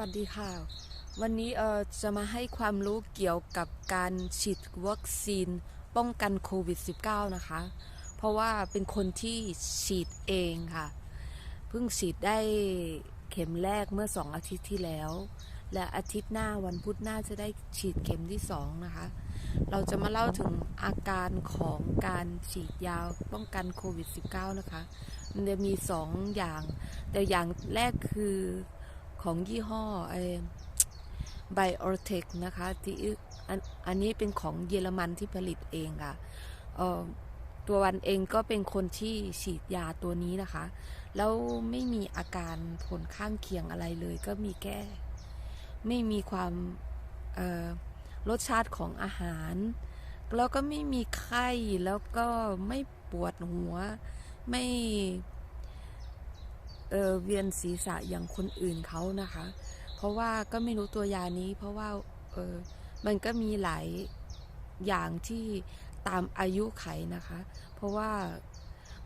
วัสดีค่ะ วันนี้เออจะมาให้ความรู้เกี่ยวกับการฉีดวัคซีนป้องกันโควิด -19 นะคะ เพราะว่าเป็นคนที่ฉีดเองค่ะ เพิ่งฉีดได้เข็มแรกเมื่อสองอาทิตย์ที่แล้ว และอาทิตย์หน้าวันพุธหน้าจะได้ฉีดเข็มที่สองนะคะ เราจะมาเล่าถึงอาการของการฉีดยาป้องกันโควิด -19 นะคะ มันจะมีสองอย่าง แต่อย่างแรกคือ ของยี่ห้อไอไบโอเทคนะคะที่อันอันนี้เป็นของเยอรมันที่ผลิตเองค่ะเอ่อตัววันเองก็เป็นคนที่ฉีดยาตัวนี้นะคะ แล้วไม่มีอาการผลข้างเคียงอะไรเลย ก็มีแค่ไม่มีความรสชาติของอาหาร แล้วก็ไม่มีไข้แล้วก็ไม่ปวดหัวไม่ เเวียนศีรษะอย่างคนอื่นเขานะคะ เพราะว่าก็ไม่รู้ตัวยานี้ เพราะว่าเออมันก็มีหลายอย่างที่ตามอายุไขนะคะ เพราะว่า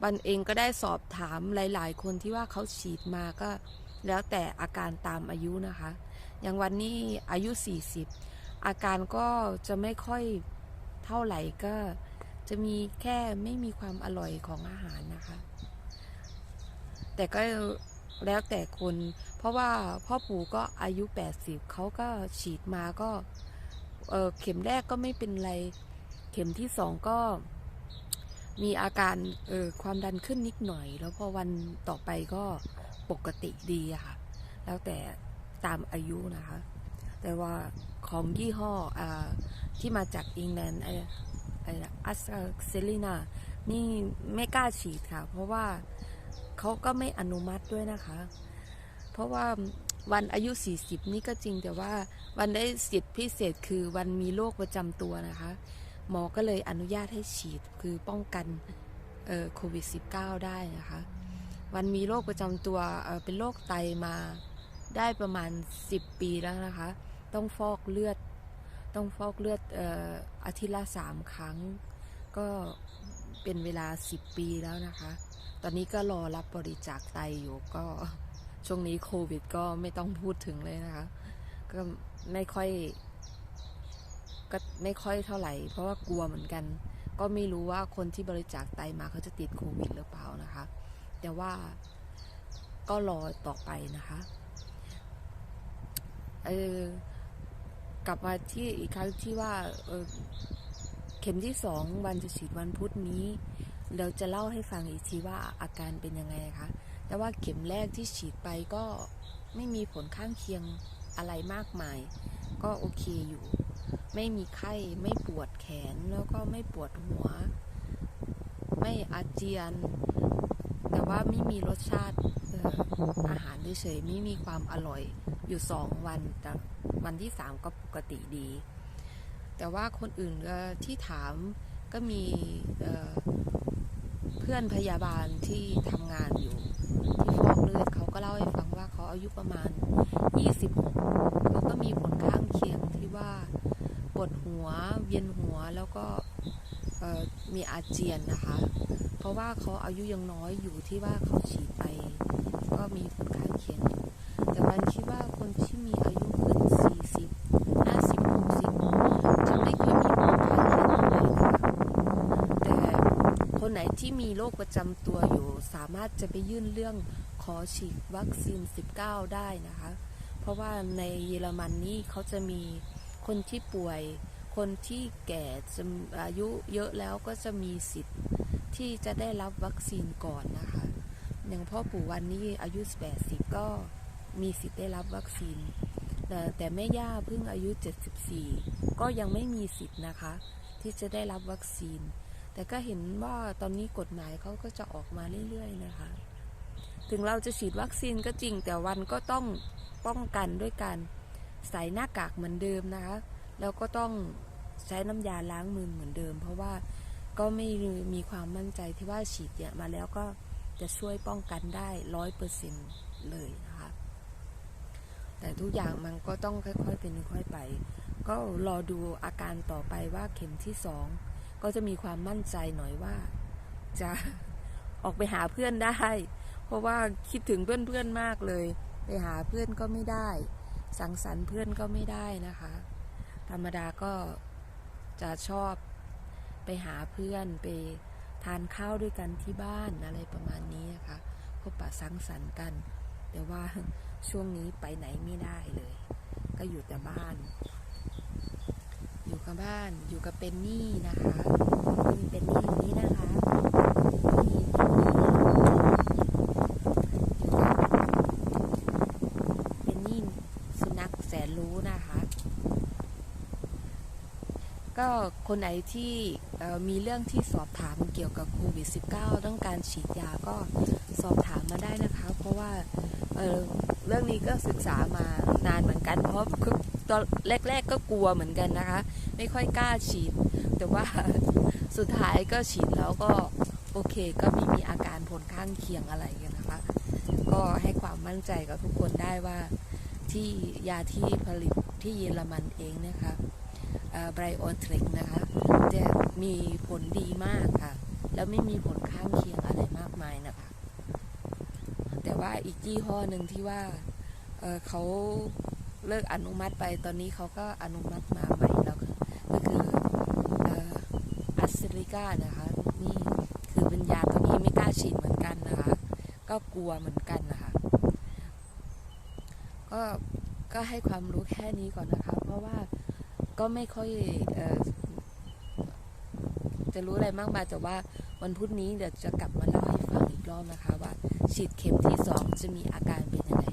บันเองก็ได้สอบถามหลาย ๆ คนที่ว่าเขาฉีดมาก็แล้วแต่อาการตามอายุนะคะ อย่างวันนี้อายุ 40 อาการก็จะไม่ค่อยเท่าไหร่ก็จะมีแค่ไม่มีความอร่อยของอาหารนะคะ แต่ก็แล้วแต่คน เพราะว่าพ่อปู่ก็อายุ 80เขาก็ฉีดมาก็เออเข็มแรกก็ไม่เป็นไร เข็มที่สองก็มีอาการเออความดันขึ้นนิดหน่อย แล้วพอวันต่อไปก็ปกติดีค่ะ แล้วแต่ตามอายุนะคะ แต่ว่าของยี่ห้ออที่มาจากอังกฤษไอ้ไอ้อัสเซลินานี่ไม่กล้าฉีดค่ะ เพราะว่า เขาก็ไม่อนุมัติด้วยนะคะ เพราะว่าวันอายุ 40 นี่ก็จริงแต่ว่าวันได้สิทธิพิเศษคือวันมีโรคประจำตัวนะคะ หมอก็เลยอนุญาตให้ฉีดคือป้องกันโควิด -19 ได้นะคะ วันมีโรคประจำตัวเเป็นโรคไตมาได้ประมาณ 10 ปีแล้วนะคะ ต้องฟอกเลือด ต้องฟอกเลือดอออาทิตย์ละสามครั้ง ก็เป็นเวลา 10 ปีแล้วนะคะ ตอนนี้ก็รอรับบริจาคไตอยู่ก็ช่วงนี้โควิด ก็ไม่ต้องพูดถึงเลยนะคะ ก็ไม่ค่อยก็ไม่ค่อยเท่าไหร่ เพราะว่ากลัวเหมือนกัน ก็ไม่รู้ว่าคนที่บริจาคไตมาเขาจะติดโควิดหรือเปล่านะคะ แต่ว่าก็รอต่อไปนะคะเออกลับมาที่อีกครั้งที่ว่าเออเข็มที่สองวันจะฉีดวันพุธนี้ เราจะเล่าให้ฟังอีกทีว่าอาการเป็นยังไงคะ แต่ว่าเข็มแรกที่ฉีดไปก็ไม่มีผลข้างเคียงอะไรมากมาย ก็โอเคอยู่ ไม่มีไข้ไม่ปวดแขนแล้วก็ไม่ปวดหัว ไม่อาเจียน แต่ว่าไม่มีรสชาติอาหารเฉยๆไม่มีความอร่อยอยู่สองวันแต่วันที่สามก็ปกติดี แต่ว่าคนอื่นที่ถามก็มีเพื่อนพยาบาลที่ทำงานอยู่ที่ฟอกเลือดเขาก็เล่าให้ฟังว่าเขาอายุประมาณ 26เขาก็มีผลข้างเคียงที่ว่าปวดหัวเวียนหัวแล้วก็มีอาเจียนนะคะ เพราะว่าเขาอายุยังน้อยอยู่ที่ว่าเขาฉีดไป ก็มีผลข้างเคียงอยู่แต่วันคิดว่าคนที่มีอายุขึ้น 40 50 60 จะไม่ค่อยมีผลข้างเคียงเท่าไหร่ค่ะแต่ คนไหนที่มีโรคประจำตัวอยู่ สามารถจะไปยื่นเรื่องขอฉีดวัคซีน 19 ได้นะคะ เพราะว่าในเยอรมันนี่เขาจะมีคนที่ป่วย คนที่แก่อายุเยอะแล้วก็จะมีสิทธิ์ที่จะได้รับวัคซีนก่อนนะคะ อย่างพ่อปู่วันนี้อายุ 80 ก็มีสิทธิ์ได้รับวัคซีน แต่แต่แม่ย่าเพิ่งอายุ 74 ก็ยังไม่มีสิทธิ์นะคะ ที่จะได้รับวัคซีน แต่ก็เห็นว่าตอนนี้กฎหมายเขาก็จะออกมาเรื่อยๆนะคะ ถึงเราจะฉีดวัคซีนก็จริง แต่วันก็ต้องป้องกันด้วยการใส่หน้ากากเหมือนเดิมนะคะ แล้วก็ต้องใช้น้ำยาล้างมือเหมือนเดิม เพราะว่าก็ไม่มีความมั่นใจที่ว่าฉีดเนี่ยมาแล้วก็จะช่วยป้องกันได้ร้อยเปอร์เซ็นเลยนะคะ แต่ทุกอย่างมันก็ต้องค่อยๆเป็นค่อยไป ก็รอดูอาการต่อไปว่าเข็มที่สอง ก็จะมีความมั่นใจหน่อยว่า จะออกไปหาเพื่อนได้ เพราะว่าคิดถึงเพื่อนๆมากเลย ไปหาเพื่อนก็ไม่ได้ สังสรรค์เพื่อนก็ไม่ได้นะคะ ธรรมดาก็จะชอบไปหาเพื่อนไปทานข้าวด้วยกันที่บ้านอะไรประมาณนี้นะคะพบปะสังสรรค์กัน แต่ว่าช่วงนี้ไปไหนไม่ได้เลย ก็อยู่แต่บ้าน อยู่กับบ้านอยู่กับเป็นนี่นะคะนี่เป็นนี่อยู่นี่นะคะนี่เป็นนี่อยู่กับเป็นนี่สุนัขแสนรู้นะคะ ก็คนไหนที่มีเรื่องที่สอบถามเกี่ยวกับโควิด -19 ต้องการฉีดยาก็สอบถามมาได้นะคะ เพราะว่าเเรื่องนี้ก็ศึกษามานานเหมือนกันเพราะ ตอนแรก ๆก็กลัวเหมือนกันนะคะ ไม่ค่อยกล้าฉีด แต่ว่าสุดท้ายก็ฉีดแล้วก็โอเคก็ไม่มีอาการผลข้างเคียงอะไรกันนะคะ ก็ให้ความมั่นใจกับทุกคนได้ว่าที่ยาที่ผลิตที่เยอรมันเองนะคะไบรโอทริกนะคะจะมีผลดีมากค่ะ แล้วไม่มีผลข้างเคียงอะไรมากมายนะคะ แต่ว่าอีกยี่ห้อหนึ่งที่ว่าเเขา เลิกอนุมัติไปตอนนี้เขาก็อนุมัติมาใหม่แล้วก็คืออัสซิลิก้านะคะนี่คือเป็นยาตัวนี้ไม่กล้าฉีดเหมือนกันนะคะ ก็กลัวเหมือนกันนะคะก็ก็ให้ความรู้แค่นี้ก่อนนะคะ เพราะว่าก็ไม่ค่อยออจะรู้อะไรมากมายแต่ว่าวันพุธนี้เดี๋ยวจะกลับมาเล่าให้ฟังอีกรอบนะคะ ว่าฉีดเข็มที่สองจะมีอาการเป็นยังไง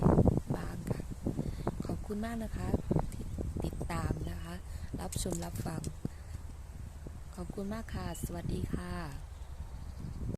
คุณมากนะคะที่ติดตามนะคะ รับชมรับฟัง ขอบคุณมากค่ะ สวัสดีค่ะ